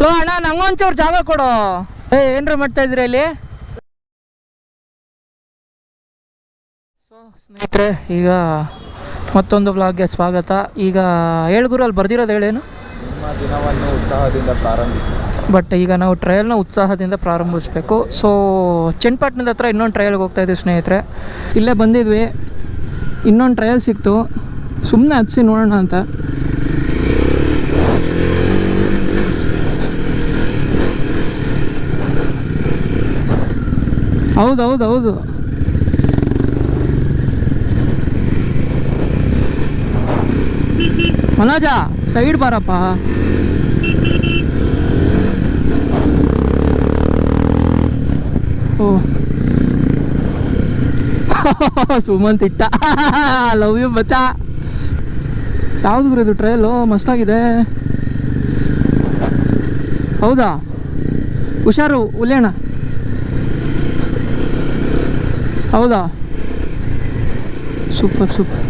Low ಅಣ್ಣ ನಂಗೊಂಚೂರು ಜಾಗ ಕೊಡು. ಏ ಏನ್ರ ಮಾಡ್ತಾ ಇದ್ರಿ ಇಲ್ಲಿ ಸೊ ಸ್ನೇಹಿತರೆ ಈಗ ಮತ್ತೊಂದು ಬ್ಲಾಗ್ಗೆ ಸ್ವಾಗತ. ಈಗ ಏಳ್ಗುರು ಅಲ್ಲಿ ಬರ್ದಿರೋದು ಹೇಳೇನು? ದಿನವನ್ನು ಉತ್ಸಾಹದಿಂದ ಪ್ರಾರಂಭಿಸಿ. ಬಟ್ ಈಗ ನಾವು ಟ್ರಯಲ್ನ ಉತ್ಸಾಹದಿಂದ ಪ್ರಾರಂಭಿಸಬೇಕು. ಸೊ ಚನ್ನಪಟ್ಟಣದ ಹತ್ರ ಇನ್ನೊಂದು ಟ್ರಯಲ್ಗೆ ಹೋಗ್ತಾ ಇದ್ವಿ ಸ್ನೇಹಿತರೆ. ಇಲ್ಲೇ ಬಂದಿದ್ವಿ. ಇನ್ನೊಂದು ಟ್ರಯಲ್ ಸಿಕ್ತು. ಸುಮ್ಮನೆ ಹಚ್ಚಿ ನೋಡೋಣ ಅಂತ. ಹೌದು ಹೌದು ಹೌದು ಮನೋಜ, ಸೈಡ್ ಬಾರಪ್ಪ. ಓ. ಸುಮಂತ್ ಇಟ್ಟ. ಲವ್ ಯು ಬಚ್ಚ ಯಾವ್ದು ಗುರು ಇದು ಟ್ರಯಲು ಮಸ್ತಾಗಿದೆ ಹೌದಾ? ಹುಷಾರು, ಉಲ್ಲೇಣ. ಹೌದಾ? ಸೂಪರ್ ಸೂಪರ್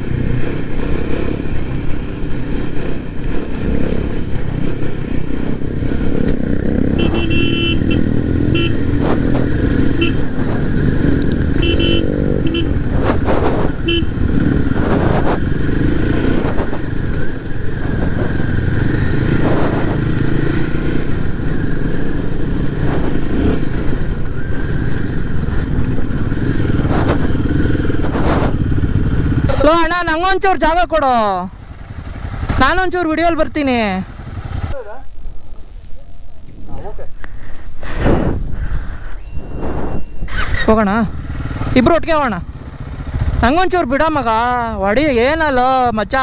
ನಂಗೊಂಚೂರು ಜಾಗ ಕೊಡು. ನಾನೊಂಚೂರು ವಿಡಿಯೋಲಿ ಬರ್ತೀನಿ. ಹೋಗೋಣ? ಇಬ್ರು ಒಟ್ಟಿಗೆ ಹೋಗೋಣ? ನಂಗೊಂಚೂರು ಬಿಡ ಮಗ. ಹೊಡಿ ಏನಲ್ಲ ಮಚ್ಚ.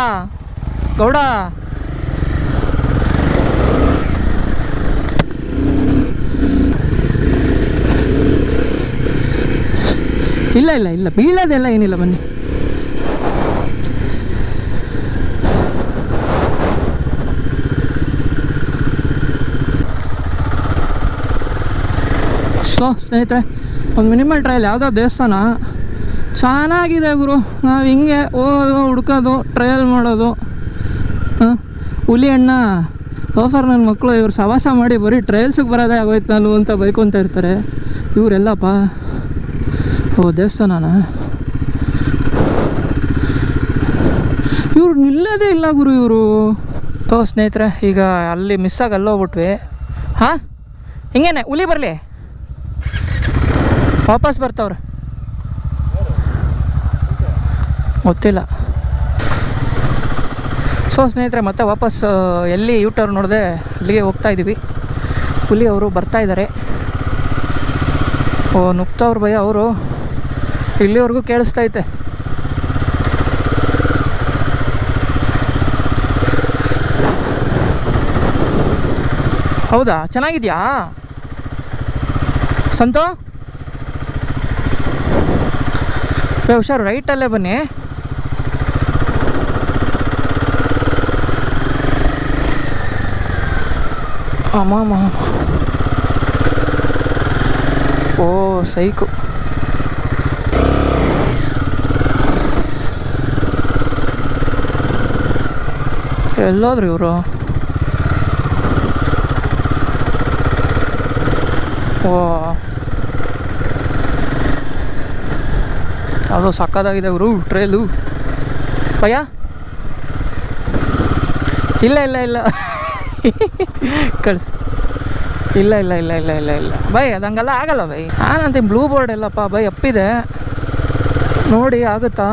ಗೌಡ. ಇಲ್ಲ ಇಲ್ಲ ಇಲ್ಲ. ಬೀಳೋದೆಲ್ಲ ಏನಿಲ್ಲ ಬನ್ನಿ. ಸೊ, ಸ್ನೇಹಿತರೆ, ಒಂದು ಮಿನಿಮಲ್ ಟ್ರಯಲ್ ಯಾವುದೋ ದೇವಸ್ಥಾನ. ಚೆನ್ನಾಗಿದೆ ಗುರು. ನಾವು ಹಿಂಗೆ ಹೋಗೋದು ಹುಡ್ಕೋದು ಟ್ರಯಲ್ ಮಾಡೋದು. ಹುಲಿ ಅಣ್ಣ ಓಫರ್ ನನ್ನ ಮಕ್ಕಳು ಇವ್ರು ಸವಾಸ ಮಾಡಿ ಬರೀ ಟ್ರಯಲ್ಸಿಗೆ ಬರೋದೇ ಆಗೋಯ್ತು ನಾನು ಅಂತ ಬೈಕೊಂತ ಇರ್ತಾರೆ. ಇವರೆಲ್ಲಪ್ಪ. ಓ, ದೇವಸ್ಥಾನನಾ? ಇವ್ರು ನಿಲ್ಲೋದೇ ಇಲ್ಲ ಗುರು ಇವರು. ಓ, ಸ್ನೇಹಿತರೆ, ಈಗ ಅಲ್ಲಿ ಮಿಸ್ಸಾಗಿ ಅಲ್ಲೋಗ್ಬಿಟ್ವಿ. ಹಾಂ? ಹಿಂಗೇನೆ, ಹುಲಿ ಬರಲಿ. ವಾಪಸ್ ಬರ್ತಾವ್ರೆ. ಗೊತ್ತಿಲ್ಲ. ಸೊ ಸ್ನೇಹಿತರೆ, ಮತ್ತೆ ವಾಪಸ್ ಎಲ್ಲಿ ಯೂಟರ್ ನೋಡಿದೆ ಅಲ್ಲಿಗೆ ಹೋಗ್ತಾ ಇದ್ದೀವಿ ಹುಲಿ ಅವರು ಬರ್ತಾ ಇದ್ದಾರೆ ಓ, ನುಗ್ತವ್ರ ಭಯ ಅವರು. ಇಲ್ಲಿವರೆಗೂ ಕೇಳಿಸ್ತೈತೆ ಹೌದಾ? ಚೆನ್ನಾಗಿದ್ಯಾ? ಸಂತೋ ಏ, ಹುಷಾರು ರೈಟಲ್ಲೇ ಬನ್ನಿ. ಅಮ್ಮ. ಓ ಸೈಕು. ಎಲ್ಲಾದ್ರು ಇವರು? ಓ. ಅದು ಸಕ್ಕದಾಗಿದೆ ಗುರು ಟ್ರೇಲು ಭಯ? ಇಲ್ಲ ಇಲ್ಲ ಇಲ್ಲ. ಕಳಿಸಿ. ಇಲ್ಲ ಇಲ್ಲ ಇಲ್ಲ ಇಲ್ಲ ಇಲ್ಲ ಇಲ್ಲ. ಬೈ ಅದಂಗೆಲ್ಲ ಆಗಲ್ಲ ಬೈ ನಾನಂತೀನಿ ಬ್ಲೂ ಬೋರ್ಡ್ ಎಲ್ಲಪ್ಪ ಬೈ ಅಪ್ಪಿದೆ. ನೋಡಿ, ಆಗುತ್ತಾ?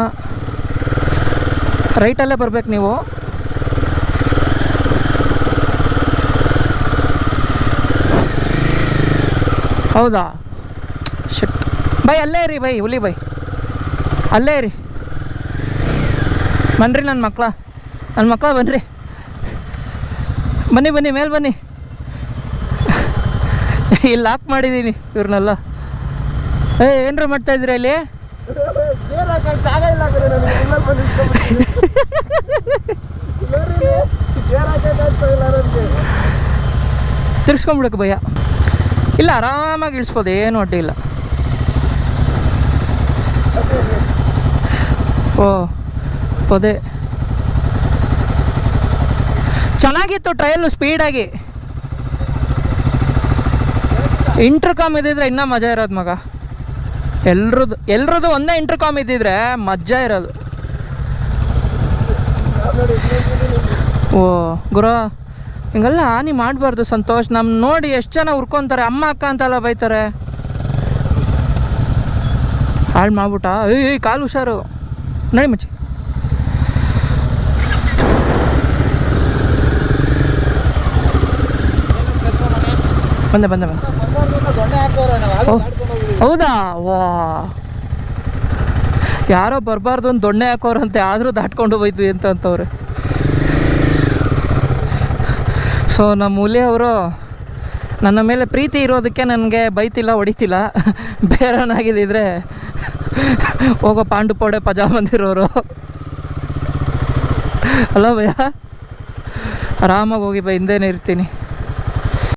ರೈಟಲ್ಲೇ ಬರ್ಬೇಕು ನೀವು. ಹೌದಾ? ಶಿಟ್ ಬೈ ಅಲ್ಲೇ ಇರಿ ಬೈ ಹುಲಿ ಬೈ ಅಲ್ಲೇ ರೀ ಬನ್ನಿರಿ ನನ್ನ ಮಕ್ಕಳ ನನ್ನ ಮಕ್ಕಳ ಬನ್ನಿರಿ ಬನ್ನಿ ಬನ್ನಿ, ಮೇಲೆ ಬನ್ನಿ. ಇಲ್ಲಿ ಲಾಕ್ ಮಾಡಿದ್ದೀನಿ ಇವ್ರನ್ನೆಲ್ಲ ಏ, ಏನ್ರ ಮಾಡ್ತಾ ಇದ್ರಿ ಇಲ್ಲಿ? ತಿರ್ಸ್ಕೊಂಬಿಡಕ್ಕೆ ಭಯ. ಇಲ್ಲ, ಆರಾಮಾಗಿ ಇಳಿಸ್ಬೋದು, ಏನು ಅಡ್ಡಿ ಇಲ್ಲ. ಓ ಪೊದೆ. ಚೆನ್ನಾಗಿತ್ತು ಟ್ರಯಲ್ಲು ಸ್ಪೀಡಾಗಿ ಇಂಟರ್ಕಾಮ್ ಇದ್ದಿದ್ರೆ ಇನ್ನೂ ಮಜಾ ಇರೋದು ಮಗ. ಎಲ್ರದ್ದು ಎಲ್ರದ್ದು ಒಂದೇ ಇಂಟರ್ಕಾಮ್ ಇದ್ದಿದ್ರೆ ಮಜಾ ಇರೋದು. ಓ ಗುರು ಹಿಂಗೆಲ್ಲ ಹಾನಿ ಮಾಡಬಾರ್ದು ಸಂತೋಷ್. ನಮ್ಮ ನೋಡಿ ಎಷ್ಟು ಜನ ಉರ್ಕೊಂತಾರೆ ಅಮ್ಮ ಅಕ್ಕ ಅಂತೆಲ್ಲ ಬೈತಾರೆ. ಹಾಳು ಮಾಡ್ಬಿಟ್ಟ. ಏಯ್, ಕಾಲು ಹುಷಾರು. ನಡಿ ಮಚ್ಚಿ. ಬಂದೆ ಬಂದೆ ಬಂದೆ. ಹೌದಾ? ವಾ. ಯಾರೋ ಬರಬಾರ್ದು ಒಂದು ದೊಣ್ಣೆ ಹಾಕೋರಂತೆ, ಆದರೂ ದಾಟ್ಕೊಂಡು ಹೋಯ್ತು ಅಂತ ಅಂತವ್ರೆ. ಸೊ ನಮ್ಮ ನನ್ನ ಮೇಲೆ ಪ್ರೀತಿ ಇರೋದಕ್ಕೆ ನನಗೆ ಬೈತಿಲ್ಲ, ಹೊಡಿತಿಲ್ಲ. ಬೇರೆನಾಗಿದ್ದಿದ್ರೆ ಹೋಗೋ ಪಾಂಡು ಪೋಡೆ ಪಜಾ ಬಂದಿರೋರು ಅಲ್ಲ ಭಯ ಆರಾಮಾಗಿ ಹೋಗಿ ಬೈ ಹಿಂದೆನೇ ಇರ್ತೀನಿ.